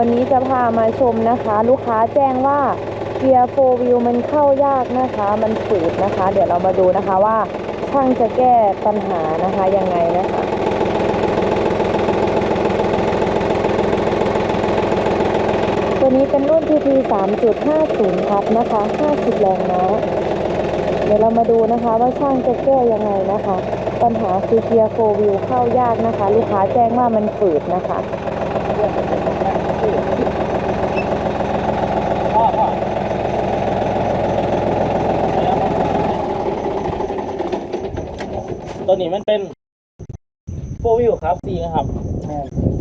วันนี้จะพามาชมนะคะ ลูกค้าแจ้งว่าเกียร์โฟวิวมันเข้ายากนะคะ มันฝืดนะคะ เดี๋ยวเรามาดูนะคะว่าช่างจะแก้ปัญหานะคะยังไงนะคะตัวนี้เป็นรุ่น TT 3.50ครับนะคะ 50 แรงม้าเดี๋ยวเรามาดูนะคะว่าช่างจะแก้ยังไงนะคะ ปัญหาคือเกียร์โฟวิวเข้ายากนะคะ ลูกค้าแจ้งว่ามันฝืดนะคะ ตัวนี้ มันเป็นโฟวิวครับซีนะครับ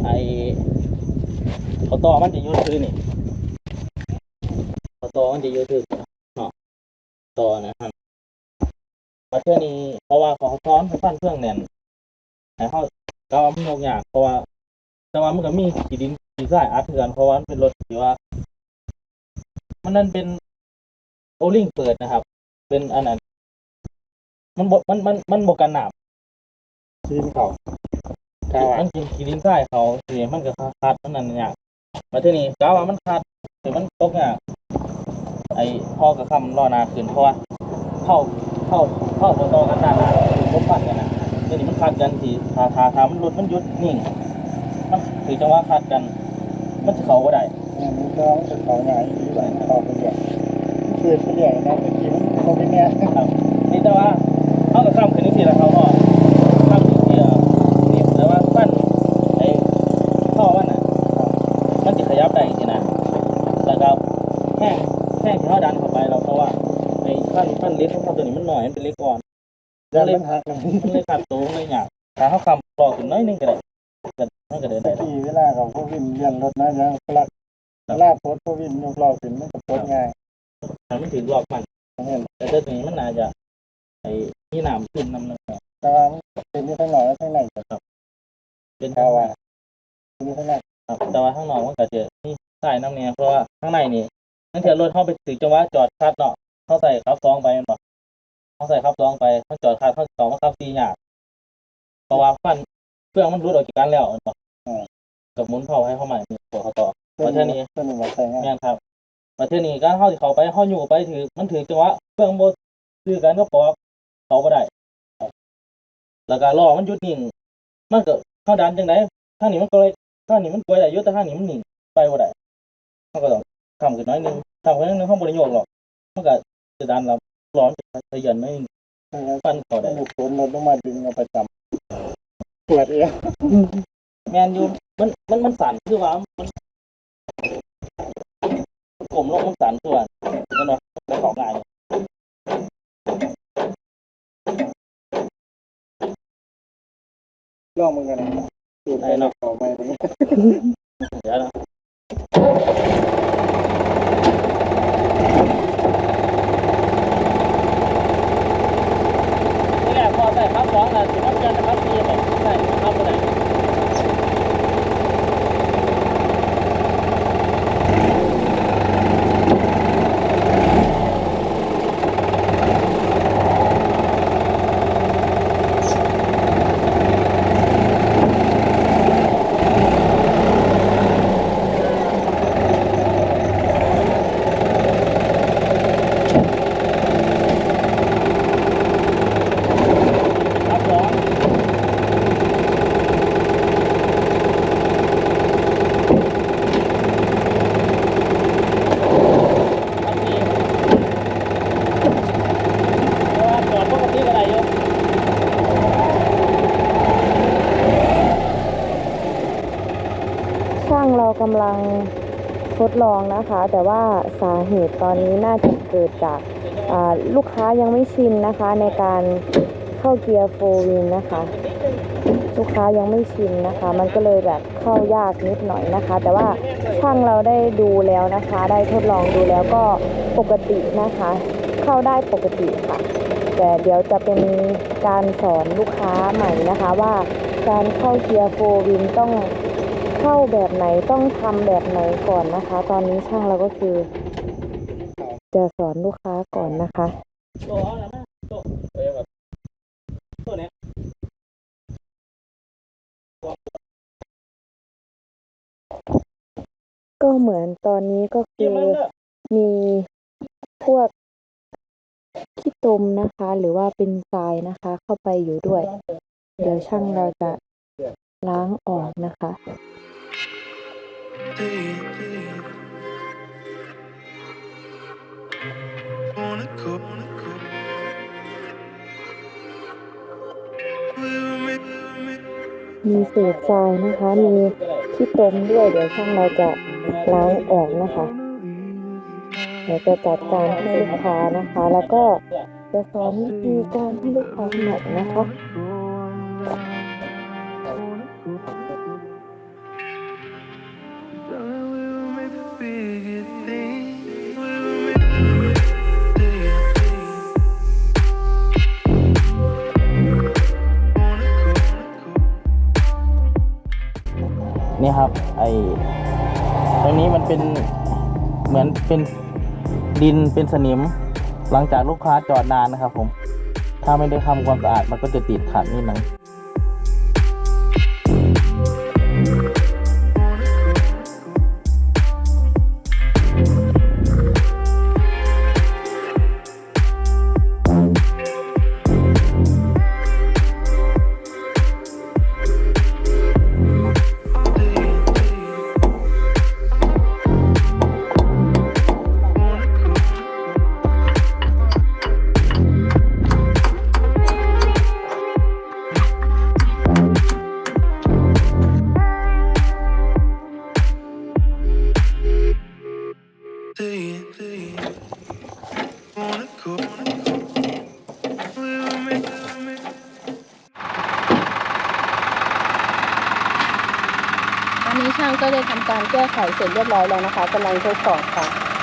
ไอเขาต่อมันจะอยูทือนี่เขาต่อมันจะอยูทือเนาะต่อนะครับมาเทื่อนี้เพราะว่าเขาซ้อนฟันเครื่องแน่นให้เขาเกามันยกยากเพราะว่าแต่ว่ามันก็มีขีดินขีดสายอัดเถือนเพราะว่ามันเป็นรถที่ว่า มันนั่นเป็นโอลิงเปิดนะครับ เป็นอันนั้นมันบดมันมันมันบกันหนาบ ทีมเขามันกินกินดินทรายเขาเสียมันก็ขาดมันนั่นเนี่ยมาที่นี่กาว่ามันขาดหรือมันตกเนี่ยไอ้พ่อกับคำรอนาขึ้นเพราะว่าเข้าเข้าเข้าต่อต่อกันด้านหน้าพบปันกันนะทีนี้มันขาดกันทีทาทาทามันหลุดมันหยุดนิ่งมันถือจังหวะขาดกัน มันจะเขาก็ได้มันก็จะเขาใหญ่หรือว่าเขาไปเรื่อยเกิดไปเรื่อยนะแต่ทีมันเขาไปเนี่ยครับนี่แต่ว่าเข้ากับคำคืนนี้สิละเขาก็คำที่เสียนี่แต่ว่าปั้นไอ้พ่อมันน่ะ มันจะขยับได้จริงๆนะแล้วก็แห้งแห้งที่เขาดันเข้าไปเราเพราะว่าไอ้ขั้นขั้นเล็กของ เขาตัวนี้มันหน่อยเป็นเล็กก่อนยันมันหักกันมันเลยขาดตัวเลยอยากถ้าเขาคำรอขึ้นน้อยนึงก็ได้ก็มันก็เดินได้ทีเวลาเขาพวกวินเรียนรถนะยังพลักลาโพสพวกวินยกล้อขึ้นมันก็โพสง่ายถ้ามันถึงรอบมันแต่ตัวนี้มันน่าจะไอ้นี่หน้ำขึ้นน้ำหนึงแต่ว่าเป็นที่ข้างนอกและข้างในก็เป็นเขาว่าเป็นที่ข้างในครับแต่ว่าข้างนอกมันก็จะนี่ใส่น้ำเนี่ยเพราะว่าข้างในนี่นั่นเถอะรถเข้าไปถึงจังหวะจอดคัดเนาะเข้าใส่ขับซองไปมันบอก เขาใส่ขับซองไปเขาจอดคัดเขาต่อมาขับซีหยากเพราะว่าฟันเครื่องมันรุดออกจากกันแล้วแม่นบ่กับหมุนเข้าให้เข้าใหม่มีตัวเขาต่อตัวนี้ตัวนี้มาใส่ง่ายแม่นครับ ประเทศนี้การเข้าที่เขาไปเข้าอยู่ไปถือมันถือจังหวะเครื่องโบคือกันก็ปอกเขาบ่ได้ครับแล้วก็ล้อมันหยุดนิ่งมันก็เข้าดันจังไดทางนี้มันก็เลยทางนี้มันกลัวได้อยู่แต่ทางนี้มันนิ่งไปบ่ได้มันก็ต้องทำขึ้นน้อยหนึงทำขึ้นน้อยหนึงเขาบ่ได้โยกหรอกมันก็จะดันแล้ว ล้อมันจะทะยันน้อยหนึงปั้นเขาได้ลูกโดนรถลงมาดึงเอาประจำปวดเอวแมนอยู่มันมันมันสั่นคือว่ามันมันกลมลงมันสั่นคือว่ามันเนาะมันของง่ายลองมึงกันสูดไปเนาะเขาไปตรงนี้เดี๋ยวนะนี่แหละพอใส่ครับสองนะสิมันเกินนะครับสี่แบบใส่ครับไปไหนครับสองครับสี่เพราะว่าจอดปกติก็ได้อยู่ ช่างเรา กำลังทดลองนะคะ แต่ว่าสาเหตุตอนนี้น่าจะเกิดจากลูกค้ายังไม่ชินนะคะ ในการเข้าเกียร์โฟวินนะคะ ลูกค้ายังไม่ชินนะคะ มันก็เลยแบบเข้ายากนิดหน่อยนะคะ แต่ว่าช่างเราได้ดูแล้วนะคะ ได้ทดลองดูแล้วก็ปกตินะคะ เข้าได้ปกติค่ะ แต่เดี๋ยวจะเป็นการสอนลูกค้าใหม่นะคะว่าการเข้าเกียร์โฟวินต้อง เข้าแบบไหนต้องทำแบบไหนก่อนนะคะ ตอนนี้ช่างเราก็คือ จะสอนลูกค้าก่อนนะคะก็เหมือนตอนนี้ก็คือมันเด้อมีพวกขี้ตมนะคะ หรือว่าเป็นทรายนะคะ เข้าไปอยู่ด้วย เดี๋ยวช่างเราจะล้างออกนะคะ มีเศษทรายนะคะ มีขี้ตมด้วย เดี๋ยวช่างเราจะล้างออกนะคะ เดี๋ยวจะจัดการให้ลูกค้านะคะ แล้วก็จะสอนวิธีการให้ลูกค้าใหม่นะคะ นี่ครับ ไอตรงนี้มันเป็นเหมือนเป็นดินเป็นสนิม หลังจากลูกค้าจอดนานนะครับผม ถ้าไม่ได้ทำความสะอาดมันก็จะติดขัดนิดหนึง นนี้ช่างก็ได้ทำการแก้ไขเสร็จเรียบร้อยแล้วนะคะกำลังทดสอบค่ะ